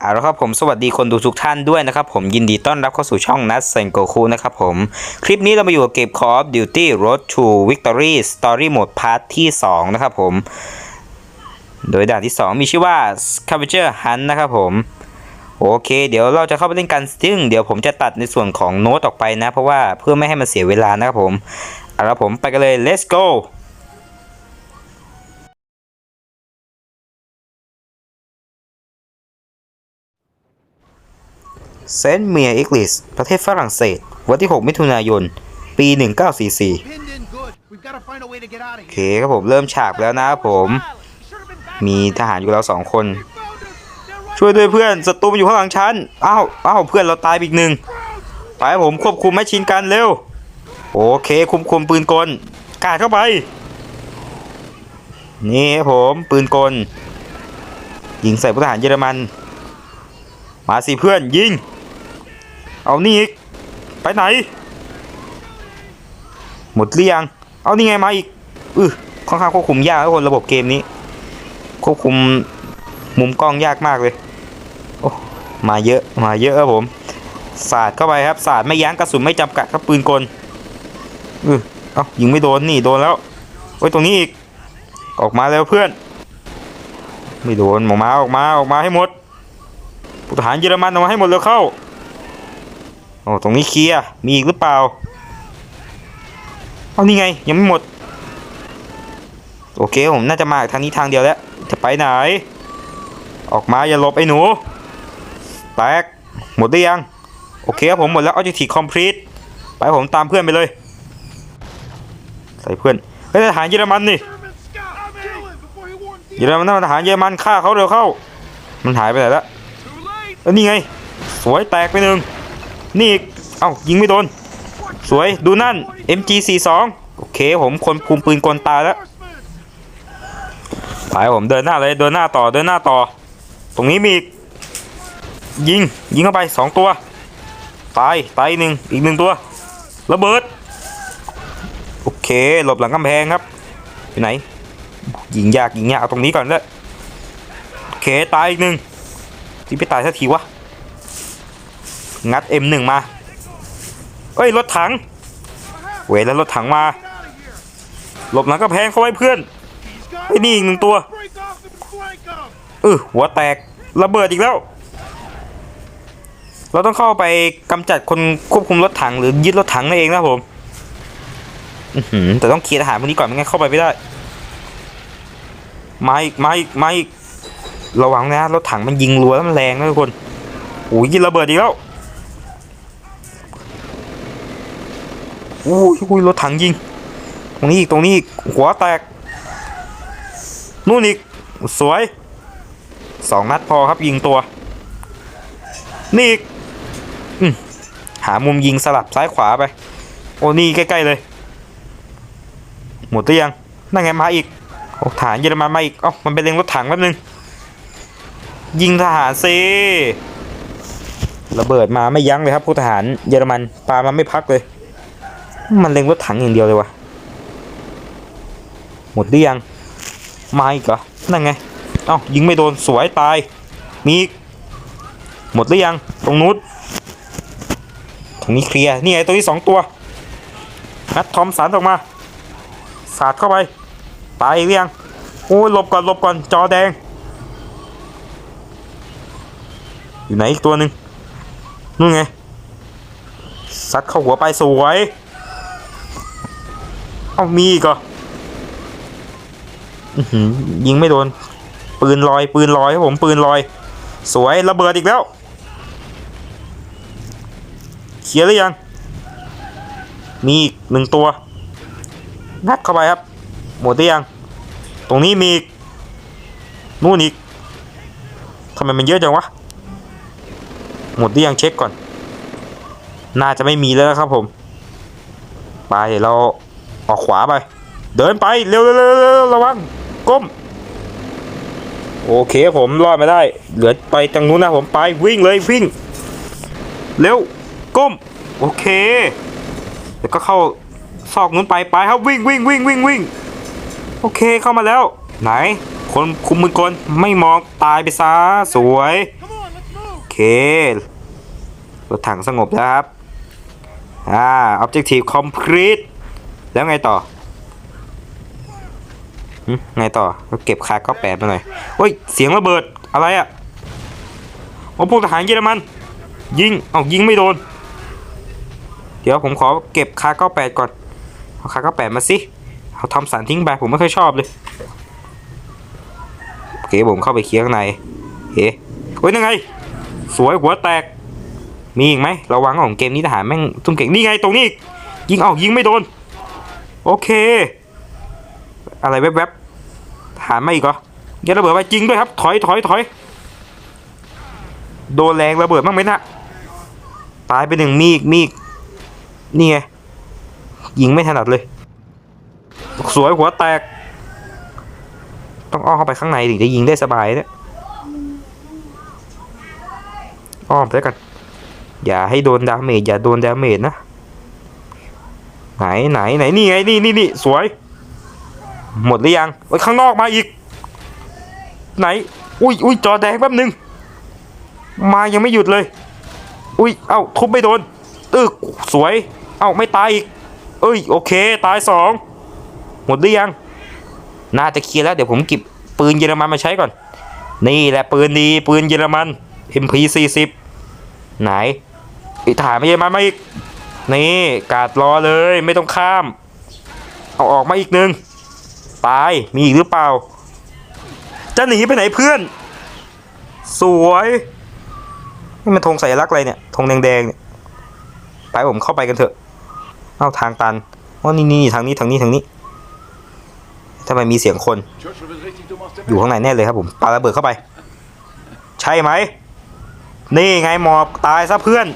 เอาละครับผมสวัสดีคนดูทุกท่านด้วยนะครับผมยินดีต้อนรับเข้าสู่ช่องนัทเซนโกคูนะครับผมคลิปนี้เรามาอยู่กับเกม Call of Duty Road to Victory Story Mode Part ที่2นะครับผม โดยด่านที่ 2 มีชื่อว่า Scavenger Hunt นะครับผม โอเค เดี๋ยวเราจะเข้าไปเล่นกันซึ่งเดี๋ยวผมจะตัดในส่วนของโน้ตออกไปนะ เพราะว่าเพื่อไม่ให้มันเสียเวลานะครับผมเอาละผมไปกันเลย let's go เซนต์เมียอิกลิส ประเทศฝรั่งเศส วันที่ 6 มิถุนายน ปี 1944 โอเคครับผมเริ่มฉากแล้วนะครับผม มีทหารอยู่กับเราสองคน ช่วยด้วยเพื่อนศัตรูมันอยู่ข้างหลังฉัน อ้าว อ้าว เพื่อนเราตายอีกหนึ่ง ไปผมควบคุมแมชชีนกันเร็ว โอเคคุมคุมปืนกล กาดเข้าไป นี่ครับผมปืนกลยิงใส่ผู้ทหารเยอรมัน มาสิเพื่อนยิง เอานี่อีก ไปไหน หมดหรือยังเอานี่ไงมาอีกอือค่อนข้างควบคุมยากทุกคนระบบเกมนี้ ควบคุมมุมกล้องยากมากเลย โอ้ มาเยอะ มาเยอะครับผม สาดเข้าไปครับสาดไม่ยั้งกระสุนไม่จำกัดครับปืนกลอือเอายิงไม่โดนนี่โดนแล้วโอ้ยตรงนี้อีก ออกมาแล้วเพื่อน ไม่โดนออกมาออกมาออกมาให้หมดผู้ทหารเยอรมันออกมาให้หมดแล้วเข้า โอ้ตรงนี้เคลียร์มีอีกหรือเปล่าเอานี่ไงยังไม่หมด โอเคผมน่าจะมาทางนี้ทางเดียวแล้ว จะไปไหน ออกมาอย่าหลบไอ้หนูแตกหมดหรือยัง โอเคครับผมหมดแล้ว objective complete ไปผมตามเพื่อนไปเลย ใส่เพื่อนเฮ้ยทหารเยอรมันนี่เยอรมันนั่นทหารเยอรมันฆ่าเขาเร็วเข้า มันหายไปไหนล้ว Too late. เอ้ยนี่ไง สวยแตกไปหนึ่ง นี่อีกเอ้ายิงไม่โดน สวยดูนั่น MG42 โอเคผมคนคุมปืนกลตายแล้วไปผมเดินหน้าเลยเดินหน้าต่อเดินหน้าต่อ ตรงนี้มีอีกยิงยิงเข้าไปสองตัวตายตายอีกหนึ่งอีกหนึ่งตัวระเบิดโอเคหลบหลังกำแพงครับอยู่ไหนยิงยากยิงยากเอาตรงนี้ก่อนเลยโอเคตายอีกหนึ่งที่ไปตายสักทีวะ งัด M1 มา เอ้ย รถถัง เวแล้วรถถังมา หลบหลังกำแพงเข้าไว้เพื่อนไอ้นี่อีกหนึ่งตัวเออหัวแตกระเบิดอีกแล้ว เราต้องเข้าไปกำจัดคนควบคุมรถถังหรือยึดรถถังนั่นเองนะผมแต่ต้องเคลียร์ทหารพวกนี้ก่อนไม่งั้นเข้าไปไม่ได้มาอีกมาอีกมาอีกระวังนะรถถังมันยิงรัวแล้วมันแรงนะทุกคนโอ้ยยิงระเบิดอีกแล้ว อ้อุ้ยรถถังยิง ตรงนี้อีกตรงนี้อีกหัวแตก นู่นอีก สวยสองนัดพอครับยิงตัว นี่อีกอหามุมยิงสลับซ้ายขวาไป โอ้นี่ใกล้ๆเลย หมดหรือยัง นั่นไงมาอีกโอ้ฐานเยอรมันมาอีก เอ้ามันเป็นเล็งรถถังแป๊บนึง ยิงทหารซิระเบิดมาไม่ยั้งเลยครับผู้ทหารเยอรมันปามาไม่พักเลย มันเล็งรถถังอย่างเดียวเลยวะหมดหรือยังมาอีกเหรอนั่นไงเอ้ายิงไม่โดนสวยตายมีหมดหรือยังตรงนู้นตรงนี้เคลียร์นี่ไงตัวที่สองตัวนัดทอมสันออกมา สาดเข้าไปตายอีกหรือยังโอ้ยหลบก่อนหลบก่อนจอแดง อยู่ไหนอีกตัวหนึ่งนู่นไงซัดเข้าหัวไปสวย เอ้ามีอีกเหรอยิงไม่โดน ปืนลอย ปืนลอยครับผม ปืนลอย สวยระเบิดอีกแล้วเคลียร์หรือยัง มีอีกหนึ่งตัวนัดเข้าไปครับ หมดหรือยัง ตรงนี้มีอีก นู่นอีกทำไมมันเยอะจังวะ หมดหรือยังเช็คก่อน น่าจะไม่มีแล้วครับผม ไปเดี๋ยวเรา ออกขวาไป เดินไปเร็วเร็วเร็วระวังก้ม โอเคผมรอดมาได้ เหลือไปทางนู้นนะผมไปวิ่งเลยวิ่ง เร็วก้ม โอเคแล้วก็เข้าซอกนู้นไปไปครับวิ่งวิ่งวิ่งวิ่งวิ่งโอเคเข้ามาแล้ว ไหน คนคุมมือกลไม่มองตายไปซะสวย Come on, let's เครถถังสงบแล้วครับอ่า objective complete แล้วไงต่อไงต่อเก็บคาก็แปดมาหน่อยเฮ้ย เสียงระเบิดอะไรอะ่ะโอ้พวกทหารเยอรมัน ยิง เอายิงไม่โดน เดี๋ยวผมขอเก็บคาเก้าแปดก่อน เอาคาเก้าแปดมาสิเอาทำสันทิ้งไปผมไม่ค่อยชอบเลยโอเคผมเข้าไปเคลียร์ข้างในเฮ้เฮ้ยนั่นไง สวยหัวแตก มีอีกไหมระวังของเกมนี้ทหารแม่งทุ่มเก่งนี่ไงตรงนี้ ยิงเอายิงไม่โดน โอเค อะไรแวบๆหารมาอีกเหรอย่าระเบิดไปจริงด้วยครับ ถอยถอยถอยโดนแรงระเบิดบ้างไหมนะตายไปหนึ่งมีกมีอีกนี่ไงยิงไม่ถนัดเลย สวยหัวแตก ต้องอ้อมเข้าไปข้างในถึงจะยิงได้สบายเนี่ยอ้อมไปแล้วกัน อย่าให้โดนดาเมจอย่าโดนดาเมจนะ ไหนไหนไหนนี่ไงนี่นี่นี่สวย หมดหรือยังไว้ข้างนอกมาอีก ไหน อุ้ยอุ้ยจอแดงแป๊บหนึง มายังไม่หยุดเลย อุ้ยเอ้าทุบไม่โดนตึกสวย เอ้าไม่ตายอีก เอ้ยโอเค ตายสองหมดหรือยัง น่าจะเคลียร์แล้วเดี๋ยวผมเก็บปืนเยอรมันมาใช้ก่อน นี่แหละปืนดีปืนเยอรมัน MP40 ไหนอีกถ่ายไม่เยอรมันมาอีก นี่กาดรอเลยไม่ต้องข้าม เอาออกมาอีกหนึ่งตายมีอีกหรือเปล่า จะหนีไปไหนเพื่อน สวยนี่มันธงสัญลักษณ์อะไรเนี่ยธงแดงๆเนี่ยไปผมเข้าไปกันเถอะ เอาทางตันอ๋อนี่นี่ทางนี้ทางนี้ทางนี้ทำไมมีเสียงคน อยู่ข้างในแน่เลยครับผมปาระเบิดเข้าไป ใช่ไหม นี่ไงหมอบตายซะเพื่อน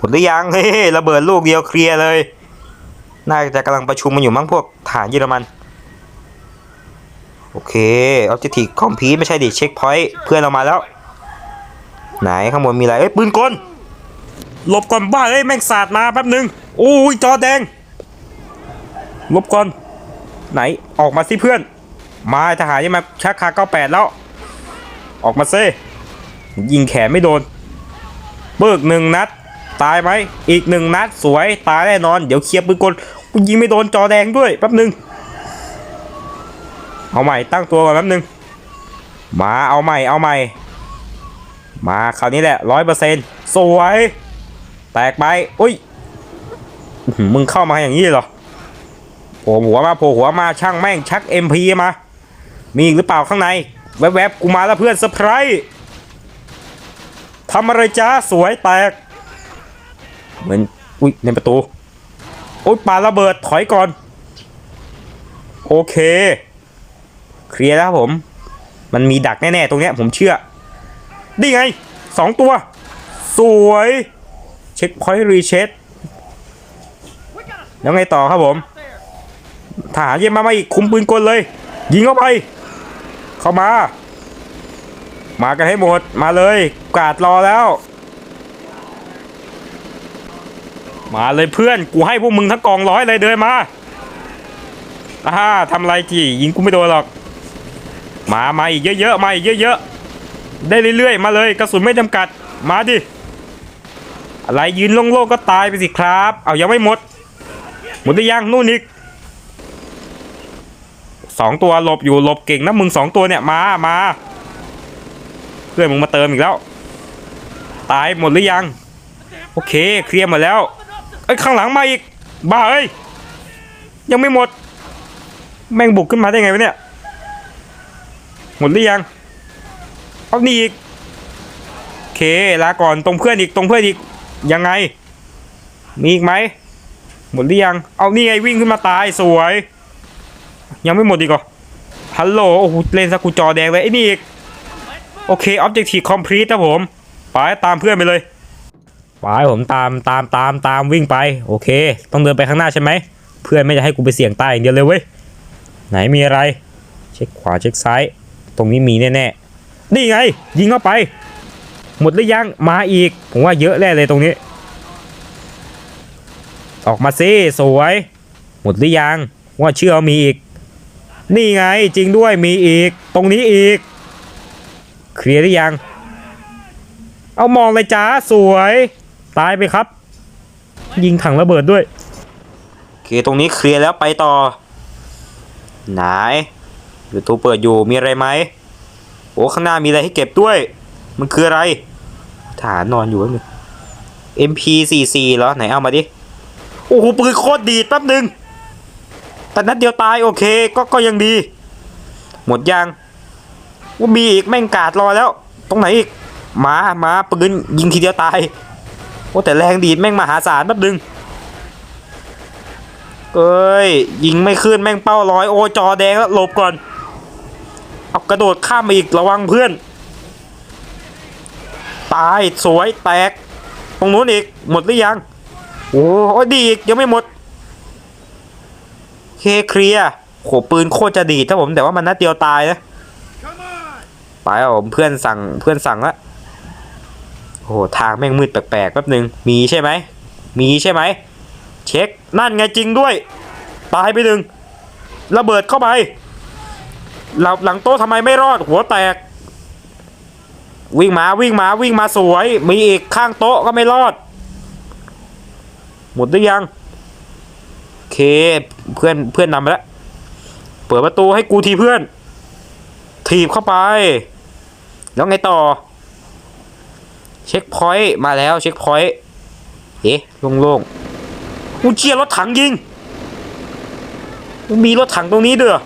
หมดหรือยังเฮ้ระเบิดลูกเดียวเคลียร์เลย น่าจะกำลังประชุมมันอยู่มั้งพวกฐานเยอรมัน โอเคออบเจกตีคอมพีไม่ใช่ดิเช็คพอยต์เพื่อนเรามาแล้ว ไหนข้างบนมีอะไรเอ้ยปืนกลหลบก่อนบ้าเอ้ยแม่งสาดมาแป๊บหนึ่งโอ้ยจอแดงหลบก่อน ไหนออกมาสิเพื่อน มาทหารยังมาชักคาเก้าแปดแล้ว ออกมาเซ่ยิงแขนไม่โดน เบิกหนึ่งนัด ตายไหมอีกหนึ่งนัดสวยตายแน่นอน เดี๋ยวเคลียร์ปืนกลกูยิงไม่โดนจอแดงด้วยแป๊บหนึ่งเอาใหม่ตั้งตัวก่อนแป๊บหนึ่งมาเอาใหม่เอาใหม่ มาคราวนี้แหละร้อยเปอร์เซ็นต์สวย แตกไปอุ้ยมึงเข้ามาอย่างนี้เหรอโผล่หัวมาโผล่หัวมาช่างแม่งชัก MP มา มีอีกหรือเปล่าข้างใน แวบๆกูมาแล้วเพื่อนเซอร์ไพรส์ทำอะไรจ้าสวยแตก เหมือนอุ้ยในประตูโอ้ยปาระเบิดถอยก่อน โอเค เคลียร์แล้วครับผม มันมีดักแน่ๆตรงเนี้ยผมเชื่อนี่ไงสองตัว สวย เช็คพอยต์รีเช็คแล้วไงต่อครับผมทหารเยี่ยมมามาอีกคุมปืนกลเลย ยิงเข้าไป เข้ามา มากันให้หมดมาเลยกาดรอแล้ว มาเลยเพื่อนกูให้พวกมึงทั้งกองร้อยเลยเดินมาอ่าทำไรจียิงกูไม่โดนหรอก มามาอีกเยอะๆมาอีกเยอะๆได้เรื่อยๆ มาเลยกระสุนไม่จำกัด มาดิอะไรยืนโล่งๆก็ตายไปสิครับ เอายังไม่หมด หมดหรือยังนู่นอีกสองตัวหลบอยู่หลบเก่งนะมึงสองตัวเนี่ยมามาเพื่อนมึงมาเติมอีกแล้ว ตายหมดหรือยัง โอเคเคลียร์หมดแล้ว อ้ยข้างหลังมาอีก บ้าเอ้ย ยังไม่หมด แม่งบุกขึ้นมาได้ไงวะเนี่ย หมดหรือยัง เอานี่อีกโอเคลาก่อนตรงเพื่อนอีกตรงเพื่อนอีก ยังไง มีอีกไหม หมดหรือยัง เอานี่ไงวิ่งขึ้นมาตายสวย ยังไม่หมดอีกเหรอฮัลโหลโอ้โหเล่นสกูจอแดงเลยไอ้นี่อีก โอเคออบเจกตีคอมพลีทนะผม ไปตามเพื่อนไปเลย ไปผมตามตามตามตามวิ่งไป โอเค ต้องเดินไปข้างหน้าใช่ไหม เพื่อนไม่จะให้กูไปเสี่ยงตายอย่างเดียวเลยเว้ย ไหนมีอะไร เช็คขวาเช็คซ้าย ตรงนี้มีแน่ๆ นี่ไง ยิงเข้าไป หมดหรือยัง มาอีก ผมว่าเยอะแน่เลยตรงนี้ ออกมาซิสวย หมดหรือยัง ว่าเชื่อมีอีก นี่ไงจริงด้วยมีอีก ตรงนี้อีก เคลียร์หรือยัง เอามองเลยจ้าสวย ตายไปครับ ยิงถังระเบิดด้วยโอเคตรงนี้เคลียร์แล้วไปต่อ ไหนประตูเปิดอยู่มีอะไรไหมโอ้ข้างหน้ามีอะไรให้เก็บด้วย มันคืออะไรฐานนอนอยู่นึง MP44 เหรอไหนเอามาดิโอ้โหปืนโคตรดีแป๊บหนึ่งแต่นัดเดียวตายโอเคก็ก็ยังดี หมดยังว่ามีอีกแม่งกาดรอแล้ว ตรงไหนอีกหมาหมาปืนยิงทีเดียวตาย โอ้แต่แรงดีดแม่งมหาศาลแป๊บนึงเอ้ยยิงไม่ขึ้นแม่งเป้าร้อยโอจอแดงแล้วหลบก่อน เอากระโดดข้ามมาอีกระวังเพื่อน ตายสวยแตก ตรงนู้นอีกหมดหรือยัง โอ้โหดีอีกยังไม่หมด เคเคลียโหปืนโคตรจะดีดถ้าผมแต่ว่ามันนัดเดียวตายนะ ไปครับผมเพื่อนสั่งเพื่อนสั่งละ โอ้โหทางแม่งมืดแปลกๆแป๊บหนึ่งมีใช่ไหม มีใช่ไหม เช็ค นั่นไงจริงด้วย ตายไปหนึ่ง ระเบิดเข้าไป หลังหลังโต๊ะทำไมไม่รอด หัวแตก วิ่งมาวิ่งมาวิ่งมาสวย มีอีกข้างโต๊ะก็ไม่รอด หมดหรือยัง โอเค เพื่อนเพื่อนนำไปแล้ว เปิดประตูให้กูทีเพื่อน ถีบเข้าไป แล้วไงต่อ เช็คพอยต์มาแล้วเช็คพอยต์เอ๊ะโล่งๆกูเชียรถถังยิงมีรถถังตรงนี้เด้อ Run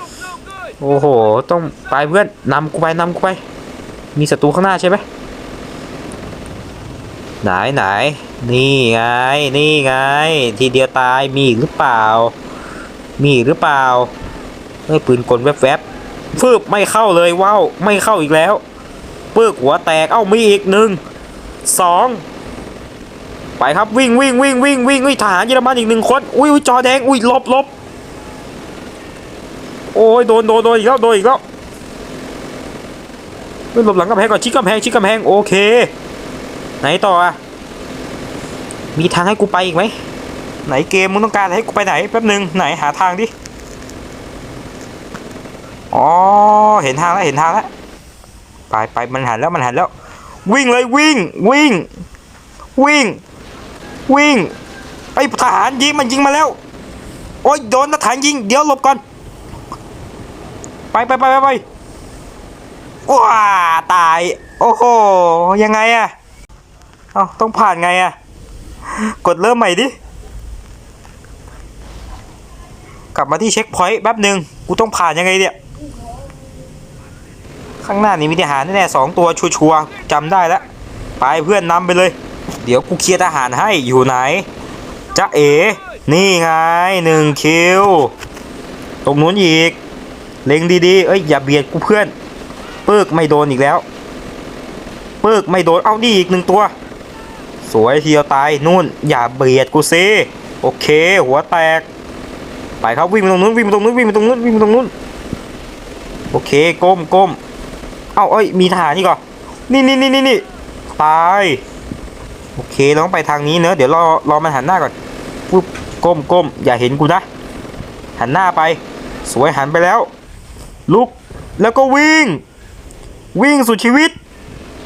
them so good! โอ้โห ต้องไปเพื่อนนำกูไปนำกูไป มีศัตรูข้างหน้าใช่ไหมไหนไหน นี่ไง นี่ไง ทีเดียวตายมีหรือเปล่า มีหรือเปล่าเฮ้ยปืนกลแวบๆฟืบไม่เข้าเลยว้าวไม่เข้าอีกแล้ว ปึกหัวแตกเอ้ามีอีกหนึ่งสองไปครับวิ่งวิ่งวิ่งวิ่งวิ่งวิ่งทหารเยอรมันอีกหนึ่งคนอุ้ยอุ้ยจอแดงอุ้ยลบลบโอ้ยโดนโดนโดนอีกแล้วโดนอีกแล้วเฮ้ยหลบหลังกำแพงก่อนชิดกำแพงชิดกำแพงโอเค ไหนต่ออะมีทางให้กูไปอีกไหมไหนเกมมึงต้องการให้กูไปไหนแป๊บหนึ่งไหนหาทางดิอ๋อเห็นทางแล้วเห็นทางแล้ว ไปไปมันหันแล้วมันหันแล้ว วิ่งเลยวิ่งวิ่ง วิ่ง วิ่งไอทหารยิงมันยิงมาแล้ว โอ้ยโดนทหารยิง เดี๋ยวหลบก่อน ไปไปไปไปไปว้าตาย โอ้โหยังไงอะเอาต้องผ่านไงอะกดเริ่มใหม่ดิกลับมาที่เช็คพอยต์แป๊บหนึ่งกูต้องผ่านยังไงเนี่ย ข้างหน้านี่มีทหารแน่ๆสองตัวชัวร์ๆจำได้แล้วไปเพื่อนนำไปเลย เดี๋ยวกูเคลียร์ทหารให้อยู่ไหนจ๊ะเอ๋นี่ไงหนึ่งคิวตรงนู้นอีก เล็งดีๆ เอ้ยอย่าเบียดกูเพื่อนปึกไม่โดนอีกแล้วปึกไม่โดนเอานี่อีกหนึ่งตัว สวยทีเดียวตายนู่น อย่าเบียดกูซิโอเค หัวแตก ไปครับวิ่งไปตรงนู้นวิ่งไปตรงนู้นวิ่งไปตรงนู้นวิ่งไปตรงนู้นโอเคก้มก้ม เอาเอ้ยมีทหารนี่ก่อนนี่นี่นี่นี่นี่ตายโอเคเราต้องไปทางนี้เนอะเดี๋ยวรอรอมันหันหน้าก่อนปุ๊บก้มก้มอย่าเห็นกูนะ หันหน้าไป สวยหันไปแล้ว ลุกแล้วก็วิ่ง วิ่งสุดชีวิต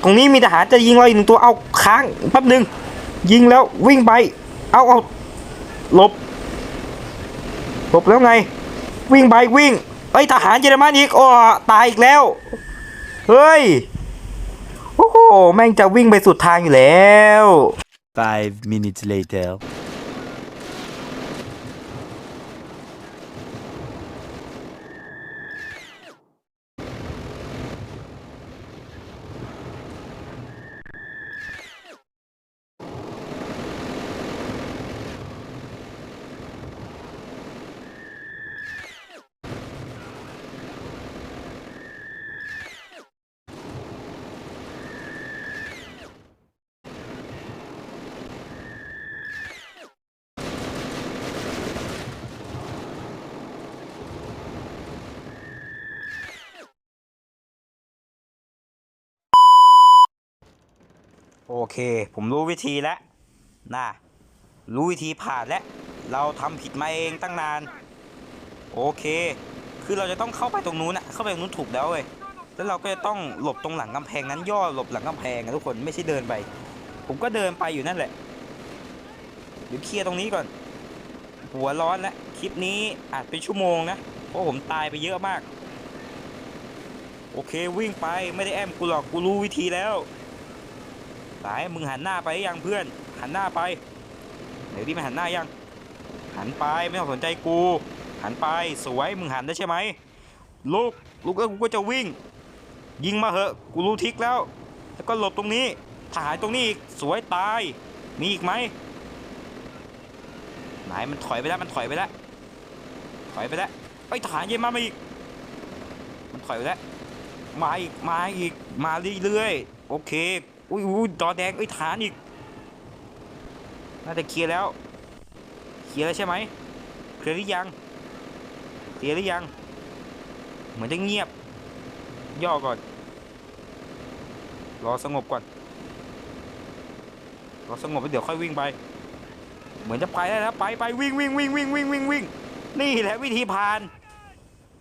ตรงนี้มีทหารจะยิงเราอีกหนึ่งตัวเอาค้างแป๊บหนึ่งยิงแล้ววิ่งไป เอาเอาหลบหลบแล้วไง วิ่งไปวิ่งเอ้ยทหารเยอรมันอีกอ้อตายอีกแล้ว เฮ้ย โอ้โห แม่งจะวิ่งไปสุดทางอยู่แล้ว Five minutes later. โอเค ผมรู้วิธีแล้วนะรู้วิธีผ่านแล้ว เราทำผิดมาเองตั้งนาน โอเค คือเราจะต้องเข้าไปตรงนู้นอะเข้าไปตรงนู้นถูกแล้วเว้ยแล้วเราก็จะต้องหลบตรงหลังกำแพงนั้นย่อหลบหลังกำแพงนะทุกคนไม่ใช่เดินไป ผมก็เดินไปอยู่นั่นแหละเดี๋ยวเคลียร์ตรงนี้ก่อน หัวร้อนแล้วคลิปนี้อาจเป็นชั่วโมงนะเพราะผมตายไปเยอะมาก โอเควิ่งไปไม่ได้แอมกูหรอกกูรู้วิธีแล้ว สายมึงหันหน้าไปยังเพื่อน หันหน้าไปไหนดิมันหันหน้ายัง หันไปไม่ต้องสนใจกู หันไปสวยมึงหันได้ใช่ไหมลูกลูกแล้กูก็จะวิ่ง ยิงมาเหอะกูรู้ทิกแล้ว แล้วก็หลบตรงนี้ถ่ายตรงนี้อีกสวยตาย มีอีกไหมไหนมันถอยไปแล้วมันถอยไปแล้วถอยไปแล้วไอ้ทหารเย็นมามาอีก มันถอยไปแล้ว มาอีก มาอีก มาเรื่อยๆ โอเค อุ้ยอุ้ยจอแดงเอ้ยฐานอีก น่าจะเคลียร์แล้ว เคลียร์แล้วใช่ไหมเคลียร์หรือยัง เคลียร์หรือยัง เหมือนจะเงียบ ย่อก่อน รอสงบก่อน รอสงบแล้วเดี๋ยวค่อยวิ่งไป เหมือนจะไปได้แล้วไปไปวิ่งวิ่งวิ่งวิ่งวิ่งวิ่งวิ่ง นี่แหละวิธีผ่าน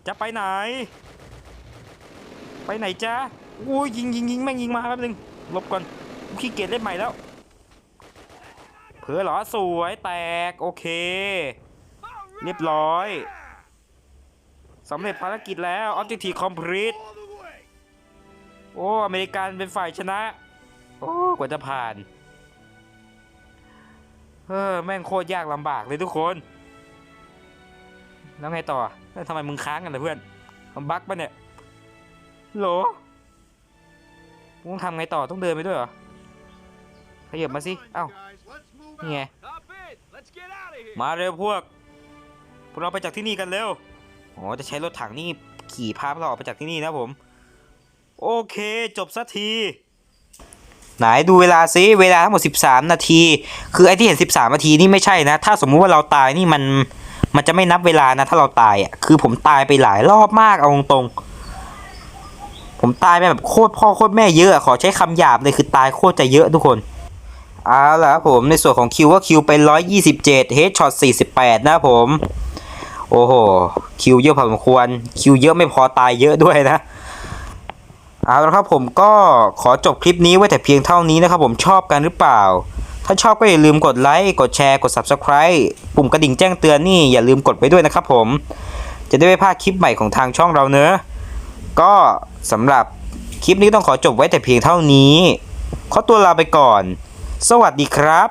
จะไปไหน ไปไหนจ๊ะโอ้ยยิงยิงยิงแม่งยิงมาแป๊บนึง ลบก่อนขี้เกียจเล่นใหม่แล้ว เผื่อเหรอสวยแตกโอเค เรียบร้อยสำเร็จภารกิจแล้ว Objective Complete All the way. โอ้อเมริกันเป็นฝ่ายชนะ โอ้กว่าจะผ่านเออแม่งโคตรยากลำบากเลยทุกคน แล้วไงต่อทำไมมึงค้างกันล่ะเพื่อนมันบั๊กปะเนี่ยโหล มึงทำไงต่อต้องเดินไปด้วยเหรอขยับมาสิเอ้า Guys, let's move นี่ไง Hop in. Let's get out of here. มาเร็วพวก พวกเราไปจากที่นี่กันเร็วอ๋อจะใช้รถถังนี่ขี่พาพวกเราออกไปจากที่นี่นะผม โอเคจบสักทีไหนดูเวลาซิเวลาทั้งหมด 13 นาที คือไอ้ที่เห็น 13 นาทีนี่ไม่ใช่นะ ถ้าสมมุติว่าเราตายนี่มันมันจะไม่นับเวลานะ ถ้าเราตายอะคือผมตายไปหลายรอบมากเอาตรงๆ ผมตายไปแบบโคตรพ่อโคตรแม่เยอะขอใช้คำหยาบเลยคือตายโคตรจะเยอะทุกคนเอาล่ะครับผมในส่วนของคิวก็คิวเป็น127 เฮดช็อต 48 นะผม โอ้โห คิวเยอะพอสมควร คิวเยอะไม่พอตายเยอะด้วยนะเอาละครับผมก็ขอจบคลิปนี้ไว้แต่เพียงเท่านี้นะครับผมชอบกันหรือเปล่า ถ้าชอบก็อย่าลืมกดไลค์กดแชร์กด Subscribe ปุ่มกระดิ่งแจ้งเตือนนี่อย่าลืมกดไว้ด้วยนะครับผม จะได้ไม่พลาดคลิปใหม่ของทางช่องเราเนอะ ก็สำหรับคลิปนี้ต้องขอจบไว้แต่เพียงเท่านี้ ขอตัวลาไปก่อน สวัสดีครับ